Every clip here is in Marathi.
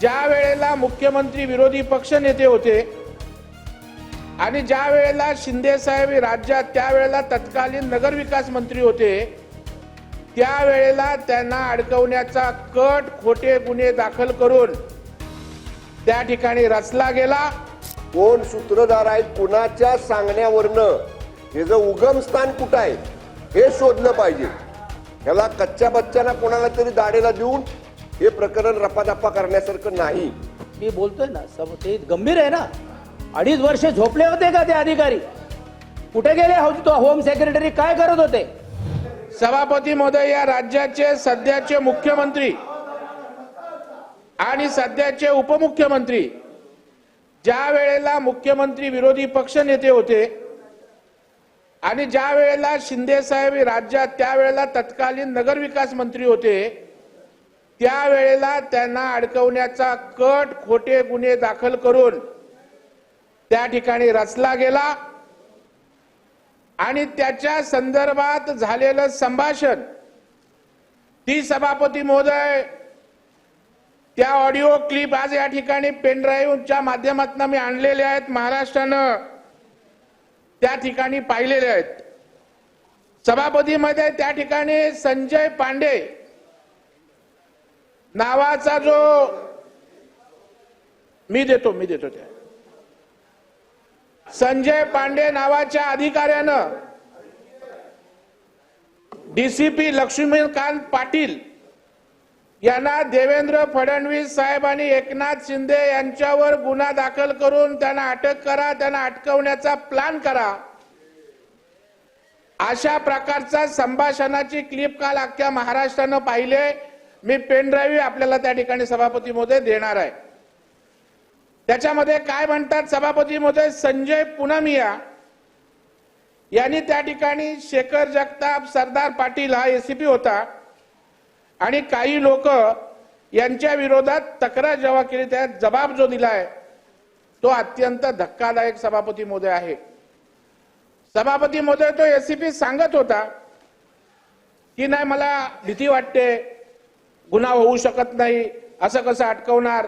ज्या वेळेला मुख्यमंत्री विरोधी पक्ष नेते होते आणि ज्या वेळेला शिंदे साहेब राज्यात त्यावेळेला तत्कालीन नगरविकास मंत्री होते त्यावेळेला त्यांना अडकवण्याचा कट खोटे गुन्हे दाखल करून त्या ठिकाणी रचला गेला. कोण सूत्रधार आहे कुणाच्या सांगण्यावरनं? हे जर उगमस्थान कुठं आहे हे शोधलं पाहिजे. ह्याला कच्च्या बच्च्यांना कोणाला तरी दाढेला देऊन हे प्रकरण रपादप्पा करण्यासारखं नाही. मी बोलतोय ना सम- ते गंभीर आहे ना. अडीच वर्ष झोपले होते का ते अधिकारी? कुठे गेले? हो- तो होम सेक्रेटरी काय करत होते? सभापती महोदय या राज्याचे सध्याचे मुख्यमंत्री आणि सध्याचे उपमुख्यमंत्री ज्या वेळेला मुख्यमंत्री विरोधी पक्ष नेते होते आणि ज्या वेळेला शिंदे साहेब राज्यात त्यावेळेला तत्कालीन नगरविकास मंत्री होते त्यावेळेला त्यांना अडकवण्याचा कट खोटे गुन्हे दाखल करून त्या ठिकाणी रचला गेला. आणि त्याच्या संदर्भात झालेलं संभाषण ती सभापती महोदय त्या ऑडिओ क्लिप आज या ठिकाणी पेनड्राईव्हच्या माध्यमातून मी आणलेले आहेत महाराष्ट्रानं त्या ठिकाणी पाहिलेले आहेत. सभापतीमध्ये त्या ठिकाणी संजय पांडे नावाचा जो मी देतो मी देतो त्या संजय पांडे नावाच्या अधिकाऱ्यानं डीसीपी लक्ष्मीकांत पाटील यांना देवेंद्र फडणवीस साहेब आणि एकनाथ शिंदे यांच्यावर गुन्हा दाखल करून त्यांना अटक करा त्यांना अटकवण्याचा प्लान करा. अशा प्रकारचा संभाषणाची क्लिप काल अख्ख्या महाराष्ट्रानं पाहिले मी पेनड्राईव्ह आपल्याला त्या ठिकाणी सभापती महोदय देणार आहे. त्याच्यामध्ये काय म्हणतात? सभापती महोदय संजय पुनमिया यांनी त्या ठिकाणी शेखर जगताप सरदार पाटील हा एसीपी होता आणि काही लोक यांच्या विरोधात तक्रार जेव्हा केली त्या जबाब जो दिलाय तो अत्यंत धक्कादायक सभापती महोदय आहे. सभापती महोदय तो एसीपी सांगत होता की नाही मला भीती वाटते. गुन्हा होऊ शकत नाही असं कसं अटकवणार?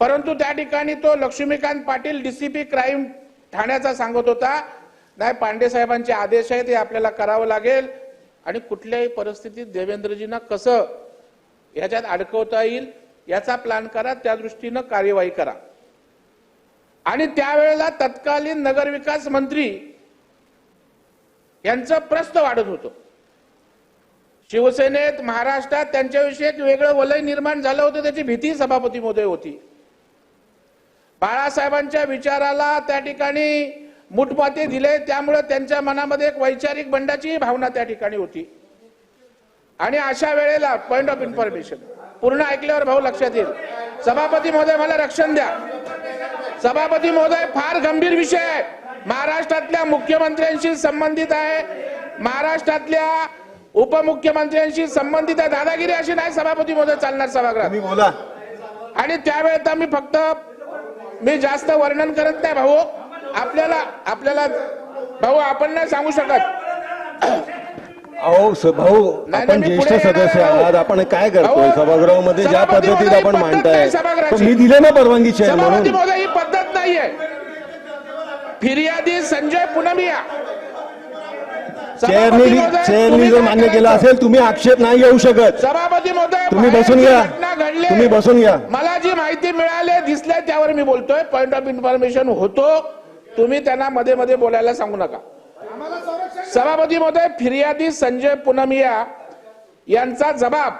परंतु त्या ठिकाणी तो लक्ष्मीकांत पाटील डीसीपी क्राईम ठाण्याचा सांगत होता नाही पांडे साहेबांचे आदेश आहे ते आपल्याला करावं लागेल. आणि कुठल्याही परिस्थितीत देवेंद्रजींना कसं याच्यात अडकवता येईल याचा प्लॅन करा त्या दृष्टीनं कार्यवाही करा. आणि त्यावेळेला तत्कालीन नगरविकास मंत्री यांचं प्रस्त वाढत होतं. शिवसेनेत महाराष्ट्रात त्यांच्याविषयी एक वेगळं वलय निर्माण झालं होतं त्याची भीती सभापती महोदय होती. बाळासाहेबांच्या विचाराला त्या ठिकाणी मुठपाते दिले त्यामुळे त्यांच्या मनामध्ये एक वैचारिक बंडाची भावना त्या ठिकाणी होती. आणि अशा वेळेला पॉइंट ऑफ इन्फॉर्मेशन पूर्ण ऐकल्यावर भाऊ लक्षात येईल. सभापती महोदय मला रक्षण द्या. सभापती महोदय फार गंभीर विषय आहे. महाराष्ट्रातल्या मुख्यमंत्र्यांशी संबंधित आहे. महाराष्ट्रातल्या उपमुख्यमंत्र्यांशी संबंधित आहे. दादागिरी अशी नाही सभापती महोदय चालणार सभागृहात. बोला. आणि त्यावेळेत मी फक्त मी जास्त वर्णन करत नाही भाऊ. आपल्याला आपल्याला भाऊ आपण नाही सांगू शकत. अहो भाऊ आपण ज्येष्ठ सदस्य. आहात. आपण काय करतोय? सभागृहामध्ये ज्या पद्धतीत आपण मांडताय मी दिले ना परवानगी चेअर म्हणून. ही पद्धत नाहीये. फिर्यादी संजय पुनमिया. चेअरनी चेअरनी जर मान्य केलं? असेल तुम्ही आक्षेप नाही घेऊ शकत. सभापती महोदय तुम्ही बसून घ्या. तुम्ही बसून घ्या. मला जी माहिती मिळाली दिसले त्यावर मी बोलतोय. पॉइंट ऑफ इन्फॉर्मेशन होतो. तुम्ही त्यांना मध्ये मध्ये बोलायला सांगू नका. सभापती महोदय फिर्यादी संजय पुनमिया यांचा जबाब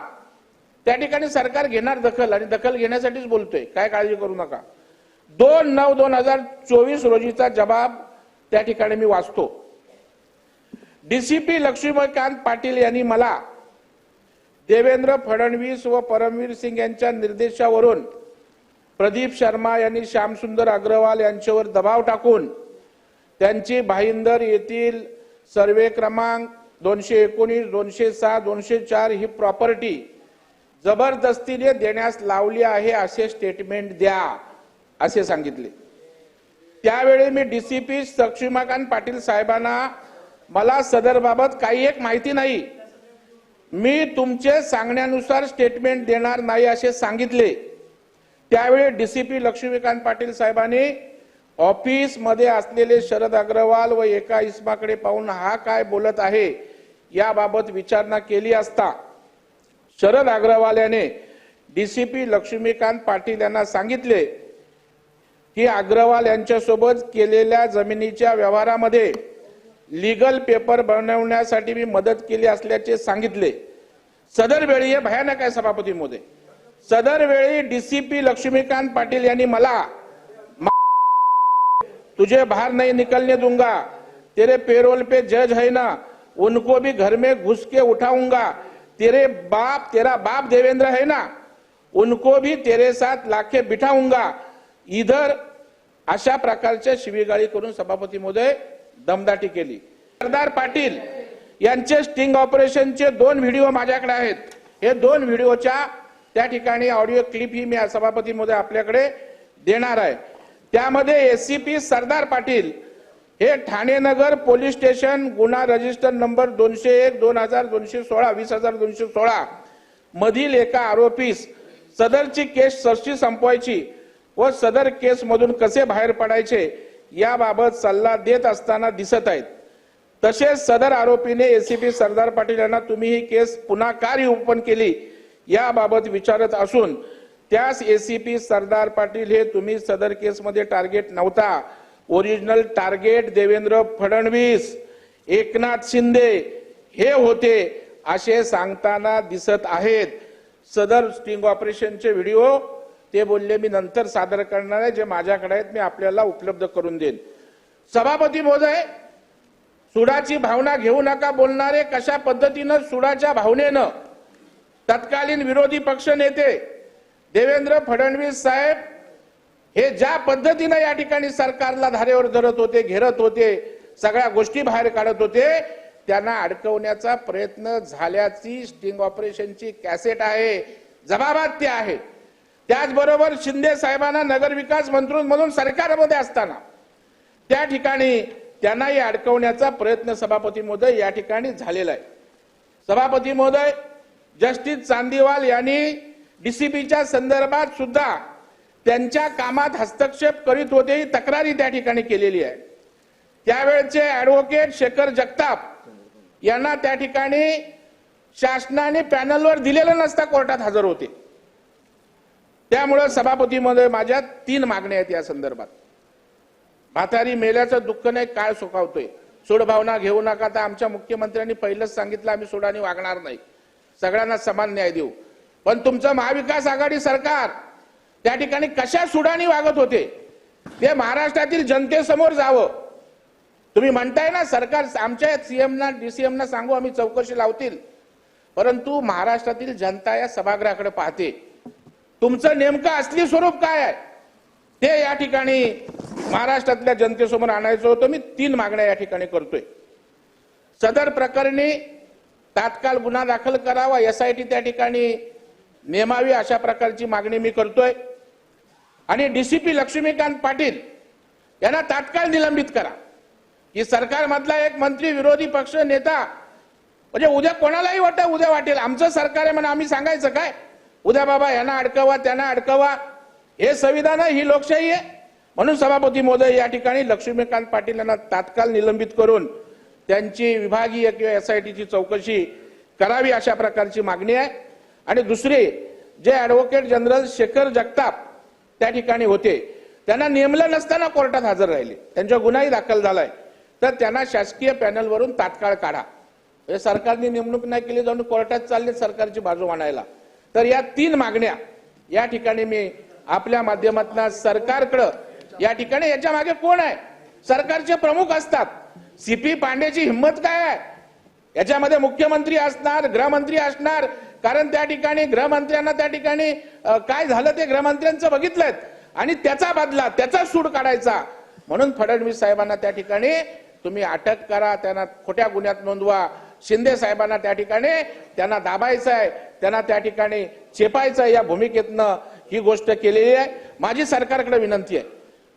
त्या ठिकाणी सरकार घेणार दखल आणि दखल घेण्यासाठीच बोलतोय. काय काळजी करू नका. दोन नऊ दोन हजार चोवीस रोजीचा जबाब त्या ठिकाणी मी वाचतो. डीसीपी लक्ष्मीकांत पाटील यांनी मला देवेंद्र फडणवीस व परमवीर सिंग यांच्या निर्देशावरून प्रदीप शर्मा यांनी श्यामसुंदर अग्रवाल यांच्यावर दबाव टाकून त्यांची भाईंदर येथील सर्वे क्रमांक दोनशे एकोणीस दोनशे सहा दोनशे चार ही प्रॉपर्टी जबरदस्तीने देण्यास लावली आहे असे स्टेटमेंट द्या असे सांगितले. त्यावेळी मी डीसीपी लक्ष्मीकांत पाटील साहेबांना मला सदरबाबत काही एक माहिती नाही. मी तुमचे सांगण्यानुसार स्टेटमेंट देणार नाही असे सांगितले. त्यावेळी डीसीपी लक्ष्मीकांत पाटील साहेबांनी ऑफिसमध्ये असलेले शरद अग्रवाल व एका इस्माकडे पाहून हा काय बोलत आहे याबाबत विचारणा केली असता शरद अग्रवाल याने डीसीपी लक्ष्मीकांत पाटील यांना सांगितले की अग्रवाल यांच्यासोबत केलेल्या जमिनीच्या व्यवहारामध्ये लीगल पेपर बनवण्यासाठी मी मदत केली असल्याचे सांगितले. सदर वेळी हे भयानक आहे सभापती मोदय सदर वेळी डीसीपी लक्ष्मीकांत पाटील यांनी मला तुझे बाहर नहीं निकलने दूंगा. तेरे पेरोल पे जज है ना. उनको भी घर में घुस के उठाऊंगा. तेरे बाप तेरा बाप देवेंद्र है ना. उनको भी तेरे साथ लाके बिठाऊंगा. इधर अशा प्रकारच्या शिवीगाळी करून सभापती महोदय दमदाटी केली. सरदार पाटील यांचे स्टिंग ऑपरेशनचे दोन व्हिडिओ माझ्याकडे आहेत. हे दोन व्हिडिओच्या त्या ठिकाणी ऑडिओ क्लिप ही मी आज सभापती आपल्याकडे देणार आहे. त्यामध्ये एसीपी सरदार पाटील हे ठाणे नगर पोलीस स्टेशन गुन्हा रजिस्टर नंबर दोनशे एक दोन हजार दोनशे सोळा वीस हजार दोनशे सोळा मधील एका आरोपीस सदरची केस सरशी संपवायची व सदर केस मधून कसे बाहेर पडायचे याबाबत सल्ला देत असताना दिसत आहेत. तसेच सदर आरोपीने एसीपी सरदार पाटील यांना तुम्ही ही केस पुन्हा का ओपन केली याबाबत विचारत असून त्यास एसीपी सरदार पाटील हे तुम्ही सदर केसमध्ये टार्गेट नव्हता. ओरिजिनल टार्गेट देवेंद्र फडणवीस एकनाथ शिंदे हे होते असे सांगताना दिसत आहेत. सदर स्टिंग ऑपरेशनचे व्हिडिओ ते बोलले मी नंतर सादर करणार आहे जे माझ्याकडे आहेत मी आपल्याला उपलब्ध करून देईन. सभापती महोदय सुडाची भावना घेऊ नका बोलणारे कशा पद्धतीनं सुडाच्या भावनेनं तत्कालीन विरोधी पक्ष नेते देवेंद्र फडणवीस साहेब हे ज्या पद्धतीनं या ठिकाणी सरकारला धारेवर धरत होते घेरत होते सगळ्या गोष्टी बाहेर काढत होते त्यांना अडकवण्याचा प्रयत्न झाल्याची स्टिंग ऑपरेशनची कॅसेट आहे जबाबात ते आहे त्याचबरोबर शिंदे साहेबांना नगरविकास मंत्री म्हणून सरकारमध्ये असताना त्या ठिकाणी त्यांनाही अडकवण्याचा प्रयत्न सभापती महोदय या ठिकाणी झालेला आहे. सभापती महोदय जस्टिस चांदीवाल यांनी डीसीपीच्या संदर्भात सुद्धा त्यांच्या कामात हस्तक्षेप करीत होते ही तक्रारी त्या ठिकाणी केलेली आहे. त्यावेळचे ऍडव्होकेट शेखर जगताप यांना त्या ठिकाणी शासनाने पॅनलवर दिलेलं नसता कोर्टात हजर होते. त्यामुळं सभापतीमध्ये माझ्या तीन मागण्या आहेत या संदर्भात. म्हातारी मेल्याचं दुःख नाही काळ सुखावतोय. सोडभावना घेऊ नका तर आमच्या मुख्यमंत्र्यांनी पहिलंच सांगितलं आम्ही सोडाने वागणार नाही. सगळ्यांना समान न्याय देऊ. पण तुमचं महाविकास आघाडी सरकार त्या ठिकाणी कशा सुडाने वागत होते ते महाराष्ट्रातील जनतेसमोर जावं. तुम्ही म्हणताय ना सरकार आमच्या सीएमना डीसीएमना सांगू आम्ही चौकशी लावतील. परंतु महाराष्ट्रातील जनता या सभागृहाकडे पाहते. तुमचं नेमकं असली स्वरूप काय आहे? ते या ठिकाणी महाराष्ट्रातल्या जनतेसमोर आणायचं होतं. मी तीन मागण्या या ठिकाणी करतोय. सदर प्रकरणी तात्काळ गुन्हा दाखल करावा एस आय टी त्या ठिकाणी नेमावी अशा प्रकारची मागणी मी करतोय. आणि डीसीपी लक्ष्मीकांत पाटील यांना तात्काळ निलंबित करा. की सरकारमधला एक मंत्री विरोधी पक्ष नेता म्हणजे उद्या कोणालाही वाटत उद्या वाटेल. आमचं सरकार आहे म्हणून आम्ही सांगायचं काय? उद्या बाबा यांना अडकवा त्यांना अडकवा. हे संविधान आहे ही लोकशाही आहे. म्हणून सभापती महोदय या ठिकाणी लक्ष्मीकांत पाटील यांना तात्काळ निलंबित करून त्यांची विभागीय किंवा एस आय टीची चौकशी करावी अशा प्रकारची मागणी आहे. आणि दुसरी जे ॲडव्होकेट जनरल शेखर जगताप त्या ठिकाणी होते त्यांना नेमलं नसताना कोर्टात हजर राहिले. त्यांचा गुन्हाही दाखल झालाय. तर त्यांना शासकीय पॅनलवरून तात्काळ काढा. हे सरकारने नेमणूक नाही केली जाऊन कोर्टात चालले सरकारची बाजू मांडायला. तर या तीन मागण्या या ठिकाणी मी आपल्या माध्यमातून सरकारकडं या ठिकाणी याच्या मागे कोण आहे? सरकारचे प्रमुख असतात. सीपी पांडेची हिंमत काय आहे? याच्यामध्ये मुख्यमंत्री असणार गृहमंत्री असणार कारण त्या ठिकाणी गृहमंत्र्यांना त्या ठिकाणी काय झालं ते गृहमंत्र्यांचं बघितलंय. आणि त्याचा बदला त्याचा सूड काढायचा. म्हणून फडणवीस साहेबांना त्या ठिकाणी तुम्ही अटक करा त्यांना खोट्या गुन्ह्यात नोंदवा. शिंदे साहेबांना त्या ठिकाणी त्यांना दाबायचं आहे त्यांना त्या ठिकाणी चेपायचं आहे या भूमिकेतनं ही गोष्ट केलेली आहे. माझी सरकारकडे विनंती आहे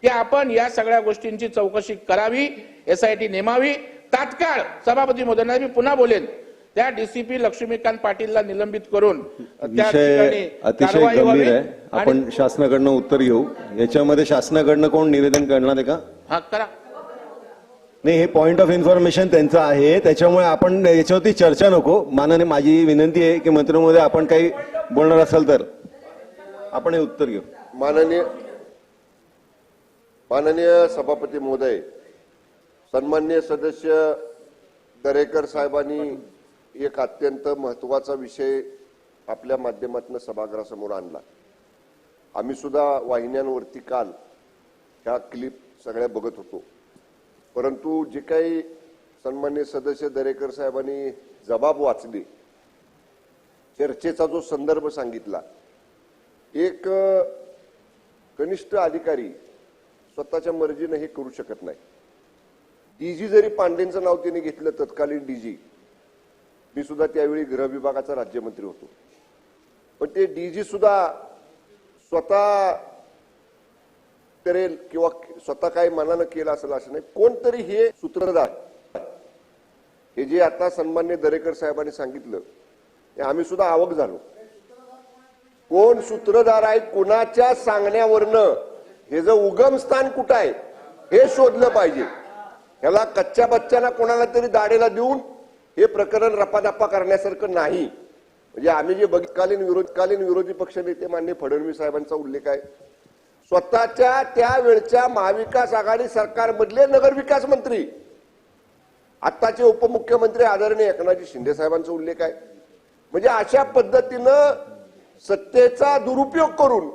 की आपण या सगळ्या गोष्टींची चौकशी करावी एसआयटी नेमावी. तात्काळ सभापती मोदयांना मी पुन्हा बोलेन. त्या डीसीपी लक्ष्मीकांत पाटीलला निलंबित करून त्या विषय ठिकाणी अतिशय गंभीर आहे. आपण शासनाकडनं उत्तर घेऊ. याच्यामध्ये शासनाकडनं कोण निवेदन करणार आहे का? हा करा. नाही हे पॉईंट ऑफ इन्फॉर्मेशन त्यांचं आहे. त्याच्यामुळे आपण याच्यावरती चर्चा नको. मानाने माझी विनंती आहे की मंत्रिमहोदय आपण काही बोलणार असाल तर आपण हे उत्तर घेऊ. माननीय माननीय सभापती महोदय सन्मान्य सदस्य दरेकर साहेबांनी एक अत्यंत महत्त्वाचा विषय आपल्या माध्यमातून सभागृहासमोर आणला. आम्ही सुद्धा वाहिन्यांवरती काल ह्या क्लिप सगळ्या बघत होतो. परंतु जे काही सन्मान्य सदस्य दरेकर साहेबांनी जबाब वाचले चर्चेचा जो संदर्भ सांगितला एक कनिष्ठ अधिकारी स्वतःच्या मर्जीने हे करू शकत नाही. डीजी जरी पांडेंचं नाव तिने घेतलं तत्कालीन डीजी मी सुद्धा त्यावेळी गृह विभागाचा राज्यमंत्री होतो. पण ते डीजी सुद्धा स्वतः करेल किंवा स्वतः काही मनानं केलं असेल असं नाही कोणतरी हे सूत्रधार. हे जे आता सन्मान्य दरेकर साहेबांनी सांगितलं ते आम्ही सुद्धा आवक झालो. कोण सूत्रधार आहे कोणाच्या सांगण्यावरनं? हे जर उगमस्थान कुठं आहे हे शोधलं पाहिजे. ह्याला कच्च्या बच्च्यांना कोणाला तरी दाढेला देऊन हे प्रकरण रपादप्पा करण्यासारखं नाही. म्हणजे आम्ही जे बघितकालीन विरोधकालीन विरोधी पक्षनेते मान्य फडणवीस साहेबांचा उल्लेख आहे. स्वतःच्या त्यावेळच्या महाविकास आघाडी सरकारमधले नगरविकास मंत्री. आत्ताचे उपमुख्यमंत्री आदरणीय एकनाथजी शिंदे साहेबांचा उल्लेख आहे. म्हणजे अशा पद्धतीनं सत्तेचा दुरुपयोग करून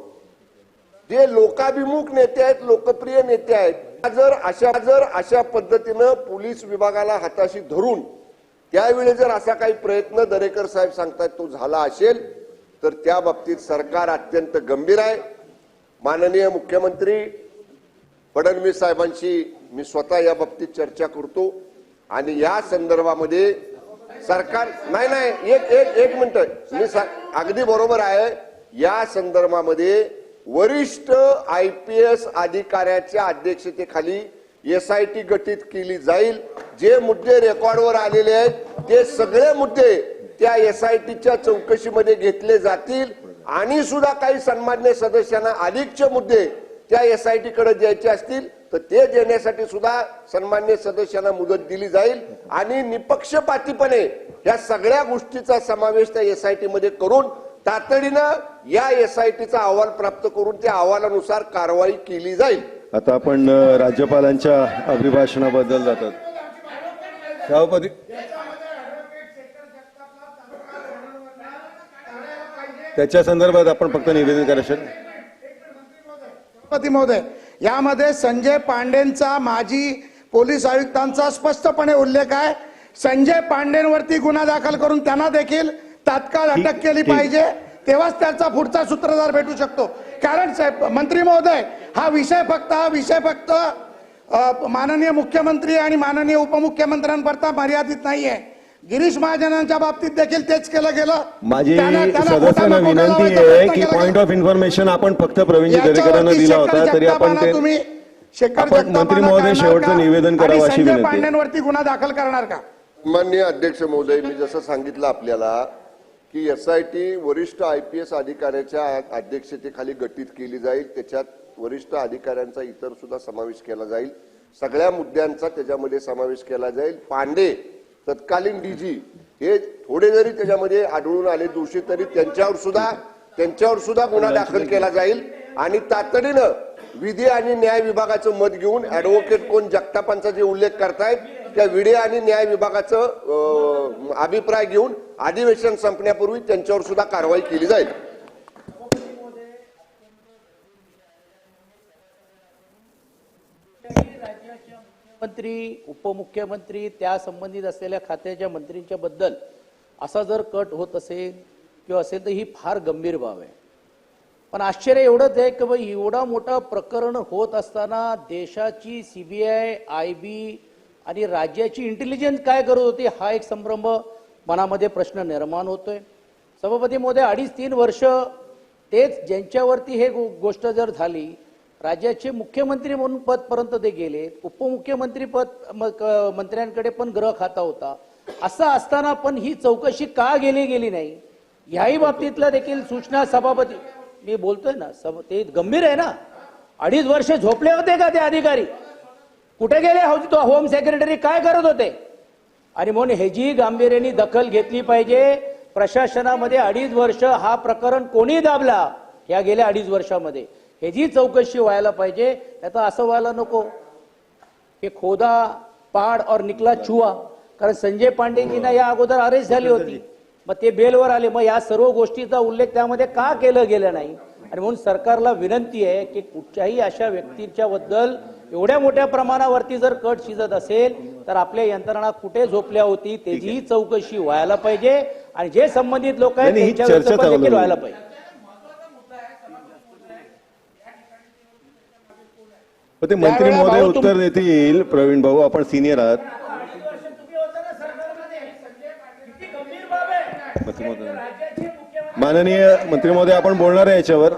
जे लोकाभिमुख नेते आहेत लोकप्रिय नेते आहेत जर अशा जर अशा पद्धतीनं पोलीस विभागाला हाताशी धरून त्यावेळी जर असा काही प्रयत्न दरेकर साहेब सांगतायत तो झाला असेल तर त्या बाबतीत सरकार अत्यंत गंभीर आहे. माननीय मुख्यमंत्री फडणवीस साहेबांशी मी स्वतः या बाबतीत चर्चा करतो आणि या संदर्भामध्ये सरकार नाही नाही एक एक एक मिनिट. मी सा- अगदी बरोबर आहे. या संदर्भामध्ये वरिष्ठ आय पी एस अधिकाऱ्याच्या अध्यक्षतेखाली एस आय टी गठीत केली जाईल. जे मुद्दे रेकॉर्डवर आलेले आहेत ते सगळे मुद्दे त्या एस आय टीच्या चौकशीमध्ये घेतले जातील. आणि सुद्धा काही सन्मान्य सदस्यांना अधिकचे मुद्दे त्या एस आय टी कडे द्यायचे असतील तर ते देण्यासाठी सुद्धा सन्मान्य सदस्यांना मुदत दिली जाईल. आणि निपक्षपातीपणे या सगळ्या गोष्टीचा समावेश त्या एस आय टी मध्ये करून तातडीनं या एस आय टीचा अहवाल प्राप्त करून त्या अहवालानुसार कारवाई केली जाईल. आता आपण राज्यपालांच्या अभिभाषणाबद्दल जातात. सभापती त्याच्या संदर्भात आपण फक्त निवेदन करायचं सभापती महोदय यामध्ये संजय पांडेंचा माजी पोलीस आयुक्तांचा स्पष्टपणे उल्लेख आहे. संजय पांडेंवरती गुन्हा दाखल करून त्यांना देखील तात्काळ अटक केली. पाहिजे. तेव्हाच त्याचा पुढचा सूत्रधार भेटू शकतो. कारण साहेब मंत्री महोदय हा विषय फक्त हा विषय फक्त माननीय मुख्यमंत्री आणि माननीय उपमुख्यमंत्र्यांकरता मर्यादित नाहीये. गिरीश महाजनांच्या बाबतीत देखील तेच केलं गेलं. माझी सदस्यांना विनंती आहे की पॉइंट. ऑफ इन्फॉर्मेशन आपण फक्त प्रवीणजी दरेकरांना दिला शेखर होता तरी आपण ते तुम्ही मंत्री महोदय करणार शेवटचं का? निवेदन करावं अशी विनंती गुन्हा दाखल करणार का? माननीय अध्यक्ष महोदय मी जसं सांगितलं आपल्याला की एस आय टी वरिष्ठ आय पी एस अधिकाऱ्याच्या अध्यक्षतेखाली गठीत केली जाईल. त्याच्यात वरिष्ठ अधिकाऱ्यांचा इतर सुद्धा समावेश केला जाईल. सगळ्या मुद्द्यांचा त्याच्यामध्ये समावेश केला जाईल. पांडे तत्कालीन डीजी हे थोडे जरी त्याच्यामध्ये आढळून आले दोषी तरी त्यांच्यावर सुद्धा त्यांच्यावर सुद्धा गुन्हा दाखल केला जाईल. आणि तातडीनं विधी आणि न्याय विभागाचं मत घेऊन ऍडव्होकेट कोण जगतापांचा जे उल्लेख करतायत त्या विधी आणि न्याय विभागाचं अभिप्राय घेऊन अधिवेशन संपण्यापूर्वी त्यांच्यावर सुद्धा कारवाई केली जाईल. मंत्री उपमुख्यमंत्री त्या संबंधित असलेल्या खात्याच्या मंत्रींच्या बद्दल असा जर कट होत असेल किंवा असेल तर ही फार गंभीर बाब आहे. पण आश्चर्य एवढंच आहे की बाई एवढा मोठा प्रकरण होत असताना देशाची सीबीआय आय बी आणि राज्याची इंटेलिजन्स काय करत होती हा एक संभ्रम मनामध्ये प्रश्न निर्माण होतोय. सभापती महोदय अडीच तीन वर्ष तेच ज्यांच्यावरती हे गो- गोष्ट जर झाली राज्याचे मुख्यमंत्री म्हणून पदपर्यंत ते गेले. उपमुख्यमंत्री पद म- क- मंत्र्यांकडे पण ग्रह खाता होता. असं असताना पण ही चौकशी का गेली गेली नाही? ह्याही बाबतीतल्या देखील सूचना सभापती मी बोलतोय ना सभ- ते गंभीर आहे ना? अडीच वर्ष झोपले होते का ते अधिकारी? कुठे गेले? हो, तो होम सेक्रेटरी काय करत होते? आणि म्हणून ह्याची गांभीर्याने दखल घेतली पाहिजे प्रशासनामध्ये अडीच वर्ष हा प्रकरण कोणी दाबला? या गेल्या अडीच वर्षामध्ये. ह्याची चौकशी व्हायला पाहिजे. आता असं व्हायला नको. की खोदा पहाड और निकला चुआ कारण संजय पांडेजींना या अगोदर अरेस्ट झाली होती. मग ते बेलवर आले. मग या सर्व गोष्टीचा उल्लेख त्यामध्ये का केलं गेलं नाही? आणि म्हणून सरकारला विनंती आहे की कुठच्याही अशा व्यक्तींच्या बद्दल एवढ्या मोठ्या प्रमाणावरती जर कट शिजत असेल तर आपल्या यंत्रणा कुठे झोपल्या होती त्याचीही चौकशी व्हायला पाहिजे. आणि जे संबंधित लोक आहेत ही त्यांच्या. व्हायला पाहिजे. ते मंत्री महोदय उत्तर देतील प्रवीण भाऊ आपण सिनियर आहात. माननीय मंत्री महोदय आपण बोलणार आहे याच्यावर.